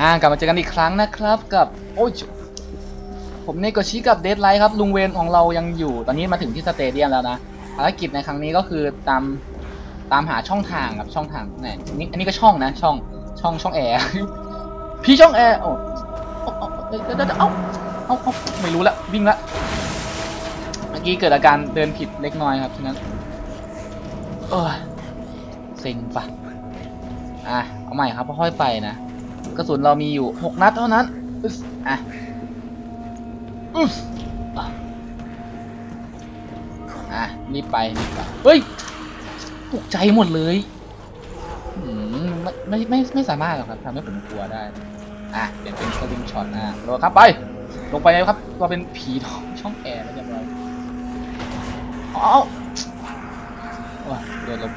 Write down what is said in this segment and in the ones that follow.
อ่ากลับมาเจอกันอีกครั้งนะครับกับโอ้ยผมเนโกชิกับเดดไลท์ครับลุงเวนของเรายังอยู่ ตอนนี้มาถึงที่สเตเดียมแล้วนะภารกิจในครั้งนี้ก็คือตามตามหาช่องทางครับช่องทางเนี่ยอันนี้อันนี้ก็ช่องนะช่องช่องช่องแอร์พี่ช่องแอร์โอ้เอาเอาเดี๋ยวเดี๋ยวเดี๋ยวเอาเอาเอาไม่รู้ละวิ่งละเมื่อกี้เกิดอาการเดินผิดเล็กน้อยครับฉะนั้นเออเซ็งปะอะเอาใหม่ครับค่อยไปนะ กระสุนเรามีอยู่หกนัดเท่านั้นอึ๊สอะอึ๊สอะอะรีบไปรีบไปเฮ้ยตกใจหมดเลยอืมไม่ไม่ไม่ไม่สามารถหรอกครับทำให้ผมกลัวได้ อะเปลี่ยนเป็นสลิงช็อตอะรอครับไป ลงไปเลยครับเราเป็นผีท้องช่องแอร์แล้วเรียบร้อยเอาเอาว้าเดี๋ยวหลบ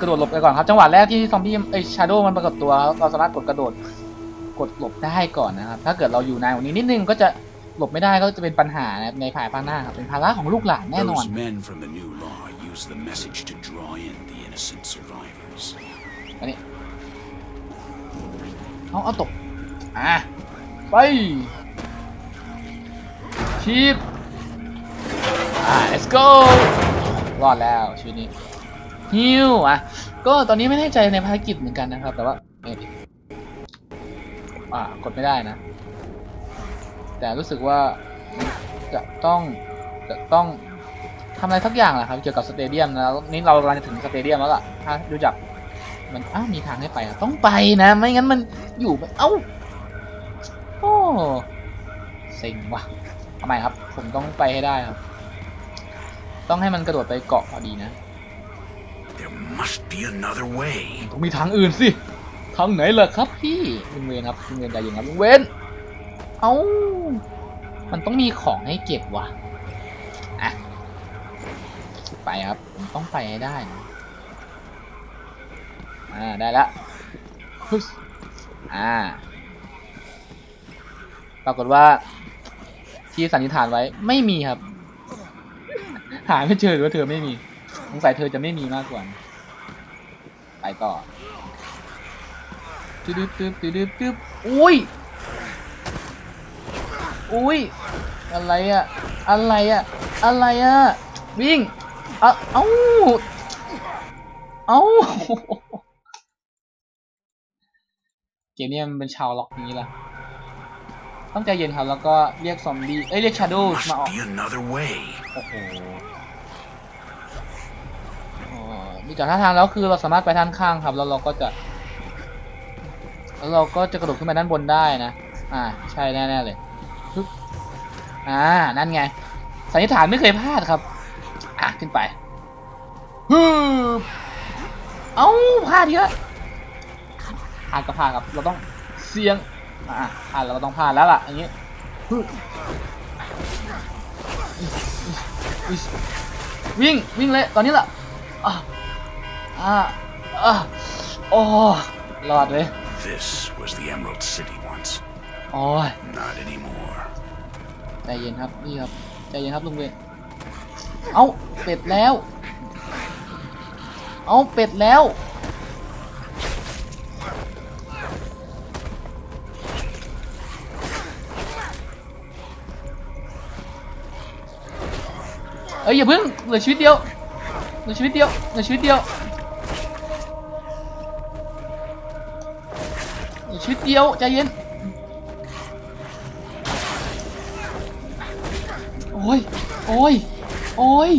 กระโดดหลบไปก่อนครับ จังหวะแรกที่ซอมบี้ไอชาโดมันปรากฏตัว เราสามารถกดกระโดด กดหลบได้ก่อนนะครับ ถ้าเกิดเราอยู่นานกว่านี้นิดนึงก็จะหลบไม่ได้ก็จะเป็นปัญหานะครับในภายภาคหน้าครับเป็นภาระของลูกหลานแน่นอน Those men from the new law use the message to draw in the innocent survivors. อันนี้เอาเอาตก อะ ไปชีพอ่า let's go รอดแล้วชีวิตนี้ฮิวอะ ก็ตอนนี้ไม่แน่ใจในภารกิจเหมือนกันนะครับ แต่ว่าเอ๊ะอ่ากดไม่ได้นะ แต่รู้สึกว่าจะต้องจะต้องทำอะไรสักอย่างแหละครับเกี่ยวกับสเตเดียมนะแล้วนี่เรากำลังจะถึงสเตเดียมแล้วล่ะถ้าดูจากมันอ้าวมีทางให้ไปอะต้องไปนะ ไม่งั้นมันอยู่ไม่เอ้าโอ้เซ็งว่ะทำไมครับ ผมต้องไปให้ได้ครับ ต้องให้มันกระโดดไปเกาะพอดีนะ There must be another way. ต้องมีทางอื่นสิ ทางไหนล่ะครับพี่ลุงเวนครับลุงเวนใจเย็นครับลุงเวนเอ้ามันต้องมีของให้เก็บว่ะอะไปครับผมต้องไปให้ได้นะอ่าได้ละฮึสอ่าปรากฏว่า ที่สันนิษฐานไว้ไม่มีครับ หาไม่เจอหรือว่าเธอไม่มีสงสัยเธอจะไม่มีมากกว่า ไปต่อ ตึ๊บตึ๊บตึ๊บตึ๊บตึ๊บอุ้ย อุ้ย อะไรอะอะไรอะอะไรอะวิ่งเอ้าเอ้าเอ้าเกมนี้มันเป็นชาวล็อกนี้ล่ะต้องใจเย็นครับแล้วก็เรียกซอมบี้เอ้ยเรียกชาโด Must มาออก be another way. โอ้โหอ๋อมีจากท่าทางแล้วคือเราสามารถไปด้านข้างครับแล้วเราก็จะ แล้วเราก็จะกระโดดขึ้นไปด้านบนได้นะ อ่า ใช่แน่ๆเลยปึ๊บอ่า นั่นไง สันนิษฐานไม่เคยพลาดครับ อะ ขึ้นไปฮึบเอ้าพลาดเยอะพลาดก็พลาดครับ เราต้องเสี่ยง อะพลาดเราต้องพลาดแล้วล่ะ อย่างงี้ฮึวิ่ง วิ่งเลย ตอนนี้ละอะอะอะโอ้รอดเลย This was the Emerald City once. โอ้ย Not anymore. ใจเย็นครับนี่ครับใจเย็นครับลุงเวเอ้าเป็ดแล้ว เอ้าเป็ดแล้ว เอ้ยอย่าเพิ่งเหลือชีวิตเดียวเหลือชีวิตเดียวเหลือชีวิตเดียว เดียวใจเย็น โอ้ย โอ้ย โอ้ย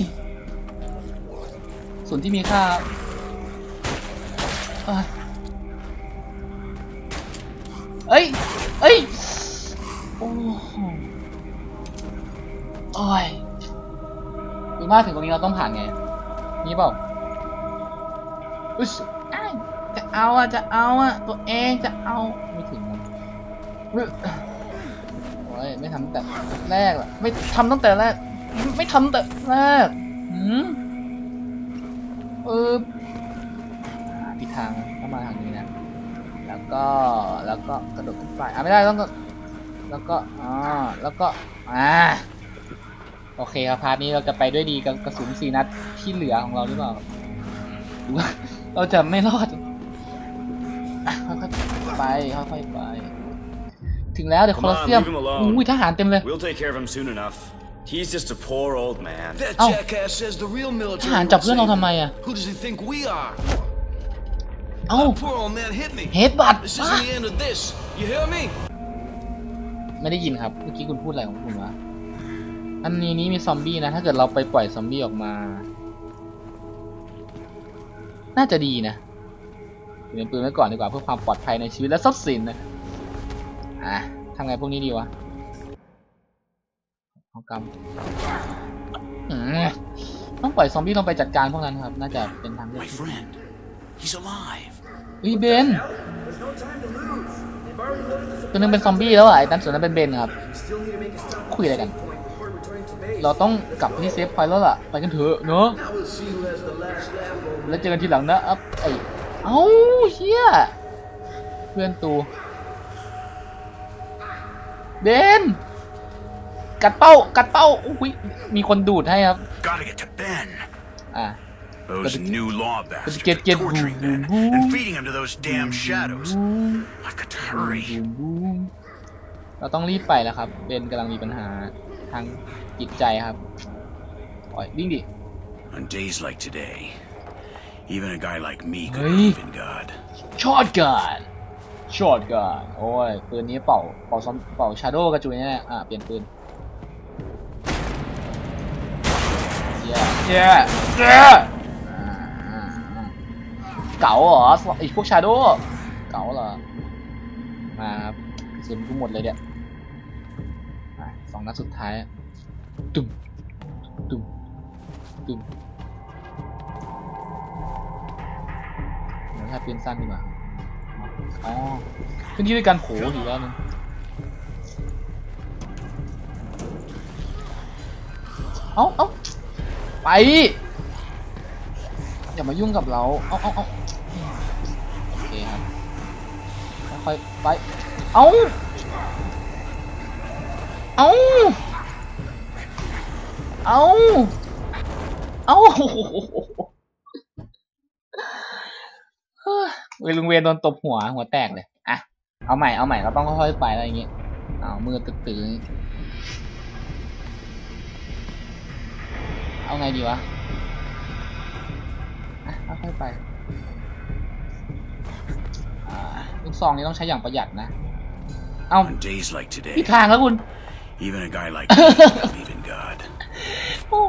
ส่วนที่มีค่าเอ้ย เอ้ยเอ้ยโอ้โอ้ยถึงมาถึงตรงนี้เราต้องผ่านไง นี่เปล่าอุ๊ย เอาอะจะเอาอะตัวเองจะเอาไม่ถึงมันอุ๊ยโอ้ยไม่ทำตั้งแต่แรกอะไม่ทำตั้งแต่แรก ไม่ทำตั้งแต่แรกหืมเออหาผิดทางเข้ามาทางนี้นะ แล้วก็แล้วก็กระโดดขึ้นไปอะไม่ได้ต้องก็แล้วก็อ่าแล้วก็อ่าโอเคครับพาร์ทนี้เราจะไปด้วยดีกับกระสุนสี่นัดที่เหลือของเราหรือเปล่าหรือว่าเราจะไม่รอดอะ ค่อยๆไปไปค่อยๆไป ถึงแล้วเดี๋ยวโค Come ลอ on, เซียม leave him alone. อุ้ยทหารเต็มเลย We'll take care of him soon enough. He's just a poor old man. That Oh. jackass says the real military. ทหารจับเพื่อนเรา will ทำไม save อะ him. Who does he think we are? เอ้า Poor old man hit me. เฮดบัต This isn't the end of this. You hear me? ไม่ได้ยินครับเมื่อกี้คุณพูดอะไรของคุณวะอันนี้นี้มีซอมบี้นะถ้าเกิดเราไปปล่อยซอมบี้ออกมา น่าจะดีนะ เรียนปืนไว้ก่อนดีกว่าเพื่อความปลอดภัยในชีวิตและทรัพย์สินนะอะทำไงพวกนี้ดีวะเอากำอืมต้องปล่อยซอมบี้ลงไปจัดการพวกนั้นครับ น่าจะเป็นทางเลือก My ที่ดี friend, he's alive. เฮ้ยเบนตัวนึงเป็นซอมบี้แล้วอะไอ้นั้นส่วนนั้นเป็นเบนครับ คุยอะไรกัน เราต้องกลับไปที่เซฟไฟแล้วล่ะ ไปกันเถอะเนอะ Now we'll see who has the last laugh over แล้วเจอกันทีหลังนะอัพไอ เอ้าเฮียเพื่อนตูเบนกัดเป้า กัดเป้าอุ้ยมีคนดูดให้ครับ Gotta get to Ben. อะ Those But- new law but bastards get- are get torturing boom, Ben boom, and boom. feeding him to those damn shadows. บูม I've got to บู hurry. มบูมเราต้องรีบไปแล้วครับ เบนกำลังมีปัญหาทางจิตใจครับ ปล่อยวิ่งดิ On days like today, even a guy like me could Hey. believe in God. ช็อตกันช็อตกันโอ้ยปืนนี้เป่าเป่าซอมเป่าชาโดว์กระจุยแน่ๆอะเปลี่ยนปืนเย้เย้เย้เก๋าเหรอไอพวกชาโดว์เก๋าเหรอมาครับกระสุนกูหมดเลยเนี่ยอะสองนัดสุดท้ายตุ้มตุ้มตุ้ม ถ้าปืนสั้นดีกว่าอ๋อขึ้นที่ด้วยกันโผอยู่แล้วนึงเอ้าเอ้าไป อย่ามายุ่งกับเรา เอ้าเอ้าเอ้าโอเคครับ ค่อยๆไป เอ้า เอ้า เอ้า เอ้า เฮ้ยเวลุงเวนโดนตบหัวหัวแตกเลย อะ เอาใหม่เอาใหม่เราต้องค่อยๆไปอะไรอย่างงี้เอามือตึกๆอย่างงี้เอาไงดีวะ อะค่อยๆไปอ่าลูกซองนี้ต้องใช้อย่างประหยัดนะ เอา On days like ผิด today, ทางแล้วคุณ even a guy like me could believe in God. โอ้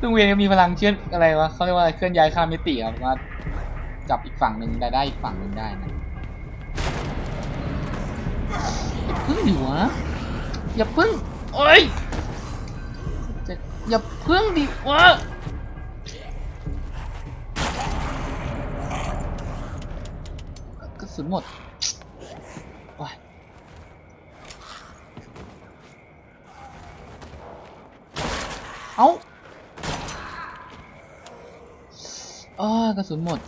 ลุงเวียนมีพลังเชื่ออะไรวะเขาเรียกว่าอะไรเคลื่อนย้ายข้ามมิติครับว่า จับอีกฝั่งหนึ่งได้ได้อีกฝั่งหนึ่งได้นะอย่าพึ่งดิวะอย่าพึ่งโอ้ยจะอย่าพึ่งดิวะกระสุนหมดโอ้ยเอ้าเออกระสุนหมด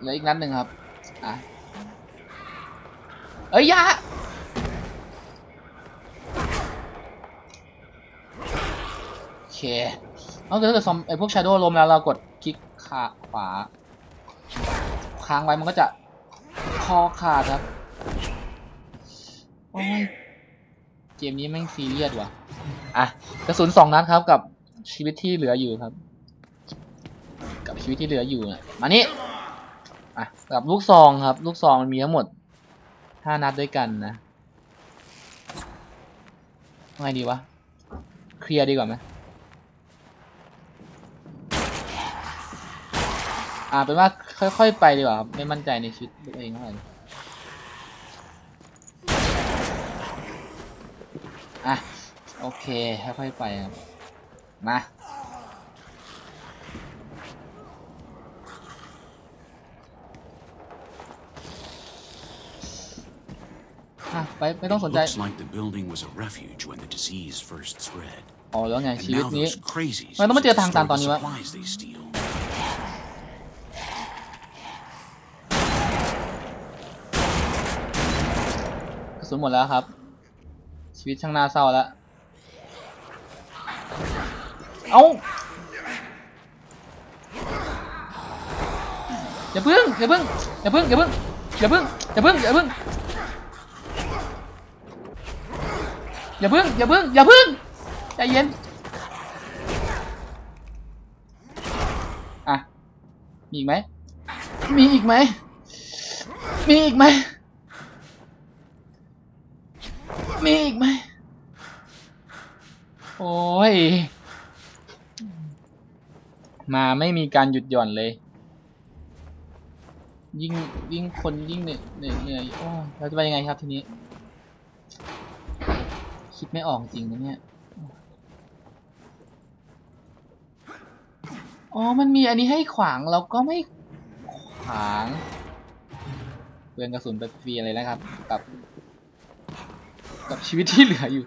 เหลืออีกนัดหนึ่งครับ อะ เอ้ยยาโอเคเอาเกิดถ้าเกิดซอมไอพวกชาโดว์ลมแล้วเรากดคลิกขาขวา ค้างไว้มันก็จะคอขาดครับโอ้ยเกมนี้แม่งซีเรียสว่ะ อะ กระสุนสองนัดครับกับชีวิตที่เหลืออยู่ครับ กับชีวิตที่เหลืออยู่เนี่ยมานี่ อะกับลูกซองครับ ลูกซองมันมีทั้งหมดห้านัดด้วยกันนะว่าไงดีวะ เคลียร์ดีกว่าไหมอ่าเป็นว่าค่อยๆไปดีกว่าครับไม่มั่นใจในชีวิตตัวเองเท่าไหร่อะ โอเคค่อยๆไปครับมา อะไปไม่ต้อง It สนใจ looks like the building was a refuge when the disease first spread. อ๋อแล้วไง And ชีวิต now นี้ those crazies มันต้องมา use เจ it อ to ทางตัน store ตอน the นี้วะ supplies they steal. กระสุนหมดแล้วครับ ชีวิตช่างน่าเศร้าแล้ว เอาอย่าเพิ่งอย่าเพิ่งอย่าเพิ่งอย่าเพิ่งอย่าเพิ่งอย่าเพิ่งอย่าเพิ่ง อย่าพิ่งอย่าพิ่งอย่าพิ่งใจเย็นอะมีอีกไหมมีอีกไหมมีอีกไหมมีอีกไหมโอ้ยมาไม่มีการหยุดหย่อนเลย ยิ่งยิ่งคนยิ่งเหนื่อยเหนื่อยโอ้ยเราจะไปยังไงครับทีนี้ คิดไม่ออกจริงนะเนี่ย อ๋อ มันมีอันนี้ให้ขวางเราก็ไม่ขวางเปลืองกระสุนไปฟรีอะไรนะครับ กับกับชีวิตที่เหลืออยู่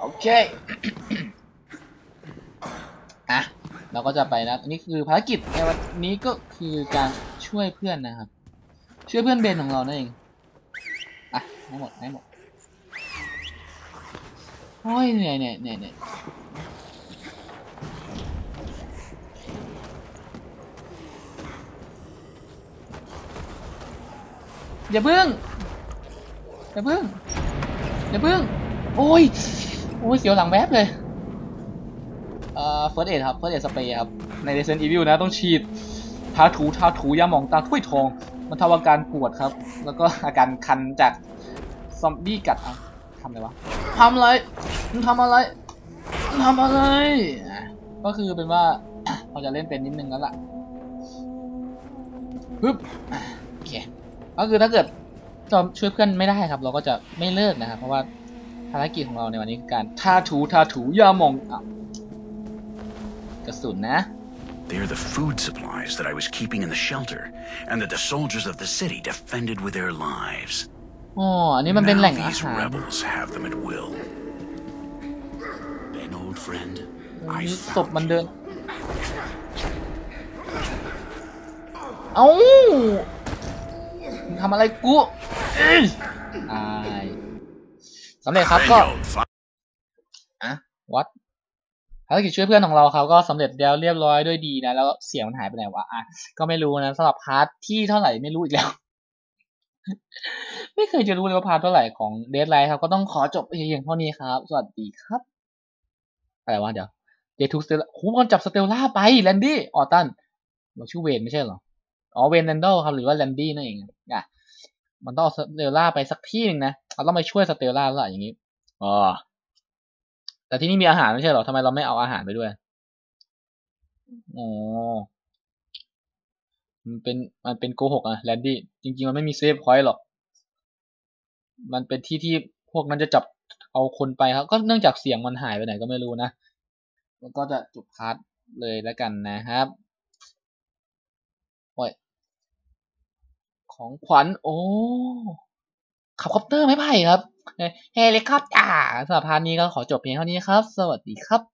โอเค อะ เราก็จะไปนะนนี้คือภารกิจในวันนี้ก็คือการช่วยเพื่อนนะครับ ช่วยเพื่อนเบนของเรานั่นเอง ให้หมดให้หมดโอ้ยเหนื่อยเหนื่อยเหนื่อยเหนื่อยอย่าเพิ่งอย่าเพิ่งอย่าเพิ่งโอ้ยโอ้ยเสียวหลังแวบเลยเอ่อ first aid ครับ first aid spray ครับ ใน Resident Evil นะต้องฉีดทาถูทาถูยาหมองตาถ้วยทอง มันทำอาการปวดครับ แล้วก็อาการคันจาก ซอมบี้กัดอะทำอะไรวะทำอะไรมึงทำอะไรมึงทำอะไรอะก็คือเป็นว่าพอจะเล่นเป็นนิดนึงแล้วล่ะปึ๊บอะโอเคก็คือถ้าเกิดเราช่วยเพื่อนไม่ได้ครับ เราก็จะไม่เลิกนะครับ เพราะว่าภารกิจของเราในวันนี้คือการทาถูทาถูยาหมองอะกระสุนนะ They're the food supplies that I was keeping in the shelter, and that the soldiers of the city defended with their lives. อ๋ออันนี้มันเป็นแหล่ง Now อา these หาร rebels have them at will. Ben, old friend, อัน I นี้ศพ found มันเดิน you. เอ้ามึงทำอะไรกูเอ้ยอายสำเร็จครับก็ Then you'll find อะวัดภารกิจช่วยเพื่อนของเราเขาก็สำเร็จแล้วเรียบร้อยด้วยดีนะ แล้วเสียงมันหายไปไหนวะอะก็ไม่รู้นะสำหรับพาร์ทที่เท่าไหร่ไม่รู้อีกแล้ว ไม่เคยจะรู้เลยว่าพาเท่าไหร่ของเด d ไลท์ครับ ก็ต้องขอจบไปเพียงเท่านี้ครับ สวัสดีครับ อะไรวะเดี๋ยวเดทูสเตลโหมันจับสเตลล่าไปแลนดี้ออตันเราชื่อเวนไม่ใช่เหรอ อ๋อเวนแลนดอลครับ หรือว่าแลนดี้นั่นเองอะมันต้องเอาสเตลล่าไปสักที่หนึ่งนะเราต้องไปช่วยสเตลล่าแล้วอย่างนี้อ๋อแต่ที่นี่มีอาหารไม่ใช่เหรอทำไมเราไม่เอาอาหารไปด้วยอ๋อ มันเป็นมันเป็นโกหกอะแลนดี้จริง ๆ มันไม่มีเซฟพอยต์หรอก มันเป็นที่ที่พวกนั้นจะจับเอาคนไปครับ ก็เนื่องจากเสียงมันหายไปไหนก็ไม่รู้นะแล้วก็จะจบพาร์ทเลยแล้วกันนะครับโอ้ยของขวัญโอ้ขับคอปเตอร์ไม่ไผ่ครับเฮลิคอปเตอร์สำหรับพาร์ทนี้ก็ขอจบเพียงเท่านี้ครับ สวัสดีครับ